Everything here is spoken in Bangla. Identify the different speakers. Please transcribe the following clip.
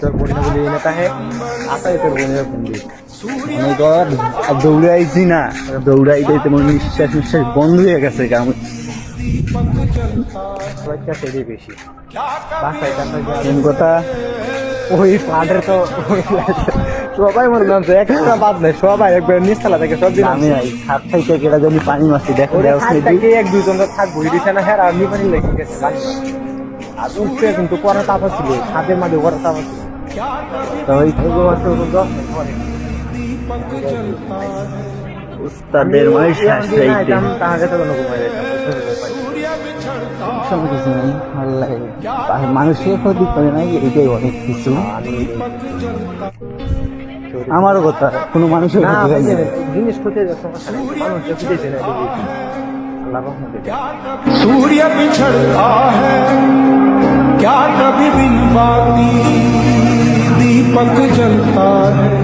Speaker 1: তোর বোনে বলি এনে তাহে আসাই তোর বোনের ফোন দিই
Speaker 2: মনে কর আর দৌড়াইছি না। দৌড়াইতে তোমার নিঃশ্বাস নিঃশ্বাস বন্ধ হয়ে গেছে কেমন
Speaker 1: বাচ্চা সেটাই বেশি। বাসায় টাসায়
Speaker 2: কথা
Speaker 1: ওই পাড়ের তো সবাই মনে নামছে একটা বাদ নাই সবাই একবার নিচতলা থেকে সব দিন
Speaker 2: আমি এই খাট থেকে কেটা জানি পানি মারছি দেখো
Speaker 1: এক দুজন তো থাক বই দিছে না হ্যাঁ আর আমি পানি লেগে গেছে উঠছে কিন্তু পরে তাপ ছিল হাতের মাঝে ওর তাপ ছিল
Speaker 2: তো উস্তাদের নেই ভালো লাগে আর মানুষের ক্ষতি করে নাই এটাই অনেক কিছু। আমারও কথা কোনো মানুষের
Speaker 1: না
Speaker 2: ক্ষতি হয়
Speaker 1: জিনিস
Speaker 3: बाती दीपक जलता है।